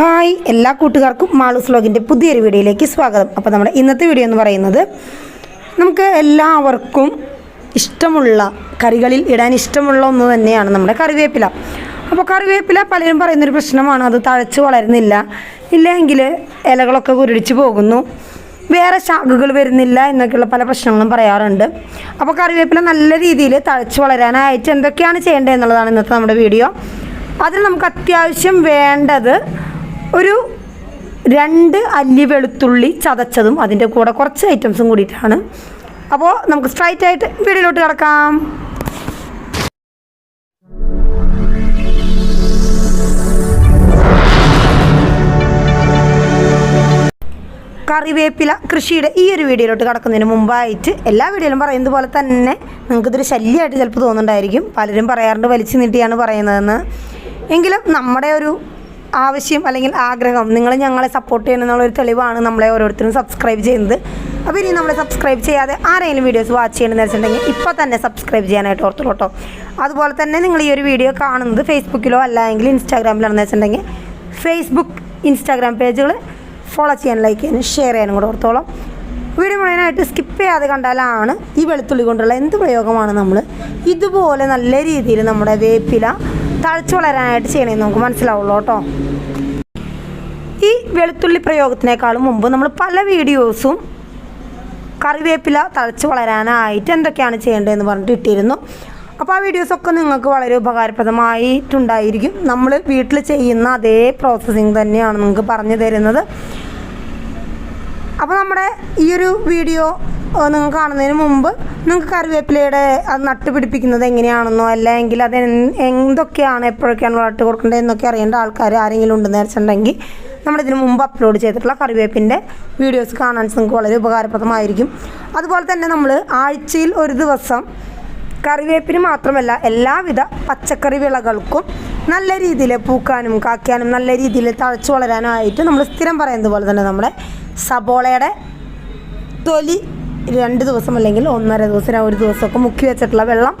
Hi എല്ലാ കൂട്ടുകാർക്കും മാളൂസ് വ്ലോഗിന്റെ പുതിയൊരു വീഡിയോയിലേക്ക് സ്വാഗതം. അപ്പോൾ നമ്മുടെ ഇന്നത്തെ വീഡിയോ എന്ന് പറയുന്നത് നമുക്ക് എല്ലാവർക്കും ഇഷ്ടമുള്ള കറികളിൽ ഇടാൻ ഇഷ്ടമുള്ള ഒന്ന് തന്നെയാണ് നമ്മുടെ കറിവേപ്പില. അപ്പോൾ കറിവേപ്പില പലരും പറയുന്നൊരു പ്രശ്നമാണ് അത് തഴച്ച് വളരുന്നില്ല. ഇല്ലെങ്കിൽ ഇലകളൊക്കെ കുരുടിച്ച് പോകുന്നു. വേറെ ശാഖകൾ വരുന്നില്ല എന്നൊക്കെയുള്ള പല പ്രശ്നങ്ങളും പറയാറുണ്ട്. അപ്പോൾ കറിവേപ്പില നല്ല രീതിയിൽ തഴച്ച് വളരാനായിട്ട് എന്തൊക്കെയാണ് ചെയ്യേണ്ടത് എന്നുള്ളതാണ് ഇന്നത്തെ നമ്മുടെ വീഡിയോ. അതിന് നമുക്ക് അത്യാവശ്യം വേണ്ടത് ഒരു രണ്ട് അല്ലി വെളുത്തുള്ളി ചതച്ചതും അതിന്റെ കൂടെ കുറച്ച് ഐറ്റംസും കൂടിയിട്ടാണ്. അപ്പോൾ നമുക്ക് സ്ട്രൈറ്റ് ആയിട്ട് വീടിലോട്ട് കിടക്കാം. കറിവേപ്പില കൃഷിയുടെ ഈ ഒരു വീഡിയോയിലോട്ട് കടക്കുന്നതിന് മുമ്പായിട്ട് എല്ലാ വീഡിയോയിലും പറയുന്നത് പോലെ തന്നെ. നിങ്ങൾക്കിതൊരു ശല്യമായിട്ട് ചിലപ്പോൾ തോന്നുന്നുണ്ടായിരിക്കും. പലരും പറയാറുണ്ട് വലിച്ചു നീട്ടിയാണ് പറയുന്നതെന്ന്. എങ്കിലും നമ്മുടെ ഒരു ആവശ്യം അല്ലെങ്കിൽ ആഗ്രഹം നിങ്ങൾ ഞങ്ങളെ സപ്പോർട്ട് ചെയ്യണമെന്നുള്ള ഒരു തെളിവാണ് നമ്മളെ ഓരോരുത്തരും സബ്സ്ക്രൈബ് ചെയ്യുന്നത്. അപ്പോൾ ഇനി നമ്മളെ സബ്സ്ക്രൈബ് ചെയ്യാതെ ആരെങ്കിലും വീഡിയോസ് വാച്ച് ചെയ്യണമെന്ന് വെച്ചിട്ടുണ്ടെങ്കിൽ ഇപ്പോൾ തന്നെ സബ്സ്ക്രൈബ് ചെയ്യാനായിട്ട് ഓർത്തുള്ളൂ കേട്ടോ അതുപോലെ തന്നെ നിങ്ങൾ ഈ ഒരു വീഡിയോ കാണുന്നത് ഫേസ്ബുക്കിലോ അല്ലെങ്കിൽ ഇൻസ്റ്റാഗ്രാമിലാണെന്ന് വെച്ചിട്ടുണ്ടെങ്കിൽ ഫേസ്ബുക്ക് ഇൻസ്റ്റാഗ്രാം പേജുകൾ ഫോളോ ചെയ്യാൻ ലൈക്ക് ചെയ്യാനും ഷെയർ ചെയ്യാനും കൂടെ ഓർത്തോളം. വീഡിയോ മുഴുവനായിട്ട് സ്കിപ്പ് ചെയ്യാതെ കണ്ടാലാണ് ഈ വെളുത്തുള്ളി കൊണ്ടുള്ള എന്ത് പ്രയോഗമാണ് നമ്മൾ ഇതുപോലെ നല്ല രീതിയിൽ നമ്മുടെ വേപ്പില തഴച്ചു വളരാനായിട്ട് ചെയ്യണമെന്ന് നമുക്ക് മനസ്സിലാവുള്ളൂ കേട്ടോ. ഈ വെളുത്തുള്ളി പ്രയോഗത്തിനേക്കാളും മുമ്പ് നമ്മൾ പല വീഡിയോസും കറിവേപ്പില തഴച്ച് വളരാനായിട്ട് എന്തൊക്കെയാണ് ചെയ്യേണ്ടതെന്ന് പറഞ്ഞിട്ട് ഇട്ടിരുന്നു. അപ്പോൾ ആ വീഡിയോസൊക്കെ നിങ്ങൾക്ക് വളരെ ഉപകാരപ്രദമായിട്ടുണ്ടായിരിക്കും. നമ്മൾ വീട്ടിൽ ചെയ്യുന്ന അതേ പ്രോസസ്സിങ് തന്നെയാണ് നിങ്ങൾക്ക് പറഞ്ഞു തരുന്നത്. അപ്പോൾ നമ്മുടെ ഈ ഒരു വീഡിയോ നിങ്ങൾ കാണുന്നതിന് മുമ്പ് നിങ്ങൾക്ക് കറിവേപ്പിലയുടെ അത് നട്ടുപിടിപ്പിക്കുന്നത് എങ്ങനെയാണെന്നോ അല്ലെങ്കിൽ അത് എന്തൊക്കെയാണ് എപ്പോഴൊക്കെയാണ് വളർത്തി കൊടുക്കേണ്ടത് എന്നൊക്കെ അറിയേണ്ട ആൾക്കാർ ആരെങ്കിലും ഉണ്ടെന്ന് വെച്ചിട്ടുണ്ടെങ്കിൽ നമ്മളിതിന് മുമ്പ് അപ്ലോഡ് ചെയ്തിട്ടുള്ള കറിവേപ്പിന്റെ വീഡിയോസ് കാണാൻ നിങ്ങൾക്ക് വളരെ ഉപകാരപ്രദമായിരിക്കും. അതുപോലെ തന്നെ നമ്മൾ ആഴ്ചയിൽ ഒരു ദിവസം കറിവേപ്പിന് മാത്രമല്ല എല്ലാവിധ പച്ചക്കറി വിളകൾക്കും നല്ല രീതിയിൽ പൂക്കാനും കാക്കാനും നല്ല രീതിയിൽ തഴച്ചു വളരാനായിട്ട് നമ്മൾ സ്ഥിരം പറയുന്നത് പോലെ തന്നെ നമ്മുടെ സബോളയുടെ തൊലി രണ്ട് ദിവസം അല്ലെങ്കിൽ ഒന്നര ദിവസം ഒരു ദിവസമൊക്കെ മുക്കി വെച്ചിട്ടുള്ള വെള്ളം.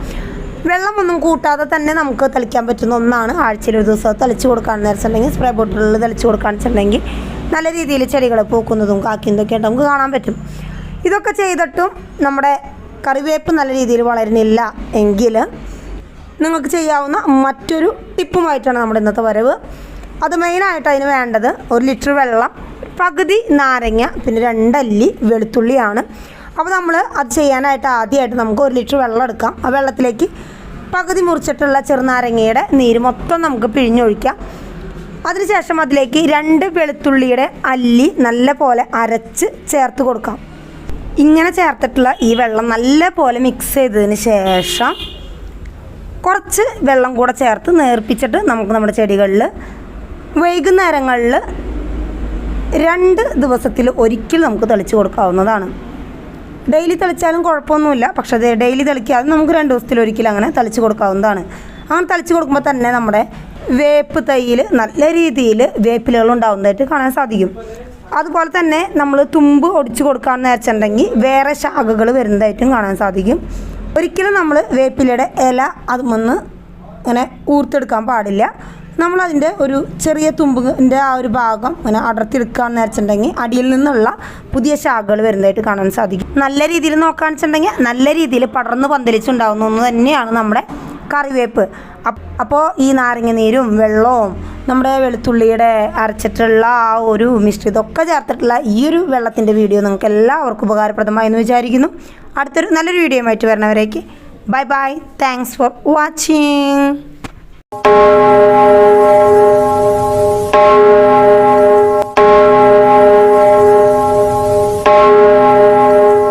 വെള്ളം ഒന്നും കൂട്ടാതെ തന്നെ നമുക്ക് തളിക്കാൻ പറ്റുന്ന ഒന്നാണ്. ആഴ്ചയിൽ ഒരു ദിവസം തളിച്ച് കൊടുക്കുകയാണെന്ന് വെച്ചിട്ടുണ്ടെങ്കിൽ സ്പ്രേ ബോട്ടിലിൽ തളിച്ച് കൊടുക്കുകയാണെന്ന് വെച്ചിട്ടുണ്ടെങ്കിൽ നല്ല രീതിയിൽ ചെടികൾ പൂക്കുന്നതും കാക്കുന്നതൊക്കെ ആയിട്ട് നമുക്ക് കാണാൻ പറ്റും. ഇതൊക്കെ ചെയ്തിട്ടും നമ്മുടെ കറിവേപ്പ് നല്ല രീതിയിൽ വളരുന്നില്ല എങ്കിൽ നിങ്ങൾക്ക് ചെയ്യാവുന്ന മറ്റൊരു ടിപ്പുമായിട്ടാണ് നമ്മുടെ ഇന്നത്തെ വരവ്. അത് മെയിനായിട്ട് അതിന് വേണ്ടത് ഒരു ലിറ്റർ വെള്ളം പകുതി നാരങ്ങ പിന്നെ രണ്ടല്ലി വെളുത്തുള്ളിയാണ്. അപ്പോൾ നമ്മൾ അത് ചെയ്യാനായിട്ട് ആദ്യമായിട്ട് നമുക്ക് ഒരു ലിറ്റർ വെള്ളം എടുക്കാം. ആ വെള്ളത്തിലേക്ക് പകുതി മുറിച്ചിട്ടുള്ള ചെറുനാരങ്ങയുടെ നീര് മൊത്തം നമുക്ക് പിഴിഞ്ഞൊഴിക്കാം. അതിനുശേഷം അതിലേക്ക് രണ്ട് വെളുത്തുള്ളിയുടെ അല്ലി നല്ല പോലെ അരച്ച് ചേർത്ത് കൊടുക്കാം. ഇങ്ങനെ ചേർത്തിട്ടുള്ള ഈ വെള്ളം നല്ല പോലെ മിക്സ് ചെയ്തതിന് ശേഷം കുറച്ച് വെള്ളം കൂടെ ചേർത്ത് നേർപ്പിച്ചിട്ട് നമുക്ക് നമ്മുടെ ചെടികളിൽ വൈകുന്നേരങ്ങളിൽ രണ്ട് ദിവസത്തിൽ ഒരിക്കൽ നമുക്ക് തെളിച്ച് കൊടുക്കാവുന്നതാണ്. ഡെയിലി തളിച്ചാലും കുഴപ്പമൊന്നുമില്ല. പക്ഷേ അത് ഡെയിലി തളിക്കാതെ നമുക്ക് രണ്ട് ദിവസത്തിൽ ഒരിക്കൽ അങ്ങനെ തളിച്ച് കൊടുക്കാവുന്നതാണ്. അങ്ങനെ തളിച്ച് കൊടുക്കുമ്പോൾ തന്നെ നമ്മുടെ വേപ്പ് തൈയിൽ നല്ല രീതിയിൽ വേപ്പിലകൾ ഉണ്ടാകുന്നതായിട്ട് കാണാൻ സാധിക്കും. അതുപോലെ തന്നെ നമ്മൾ തുമ്പ് ഒടിച്ചു കൊടുക്കാമെന്ന് വെച്ചിട്ടുണ്ടെങ്കിൽ വേറെ ശാഖകൾ വരുന്നതായിട്ടും കാണാൻ സാധിക്കും. ഒരിക്കലും നമ്മൾ വേപ്പിലയുടെ ഇല അതുമൊന്ന് അങ്ങനെ ഊർത്തെടുക്കാൻ പാടില്ല. നമ്മളതിന്റെ ഒരു ചെറിയ തുമ്പിന്റെ ആ ഒരു ഭാഗം ഇങ്ങനെ അടർത്തിയെടുക്കുകയെന്ന് വെച്ചിട്ടുണ്ടെങ്കിൽ അടിയിൽ നിന്നുള്ള പുതിയ ശാഖകൾ വരുന്നതായിട്ട് കാണാൻ സാധിക്കും. നല്ല രീതിയിൽ നോക്കുകയാണെന്ന് വെച്ചിട്ടുണ്ടെങ്കിൽ നല്ല രീതിയിൽ പടർന്ന് പന്തലിച്ചുണ്ടാകുന്ന ഒന്ന് തന്നെയാണ് നമ്മുടെ കറിവേപ്പ്. അപ്പോൾ ഈ നാരങ്ങ നീരും വെള്ളവും നമ്മുടെ വെളുത്തുള്ളിയുടെ അരച്ചിട്ടുള്ള ആ ഒരു മിശ്രിതമൊക്കെ ചേർത്തിട്ടുള്ള ഈ ഒരു വെള്ളത്തിന്റെ വീഡിയോ നിങ്ങൾക്ക് എല്ലാവർക്കും ഉപകാരപ്രദമായെന്ന് വിചാരിക്കുന്നു. അടുത്തൊരു നല്ലൊരു വീഡിയോ ആയിട്ട് വരണവരേക്ക് bye bye. Thanks for watching. Música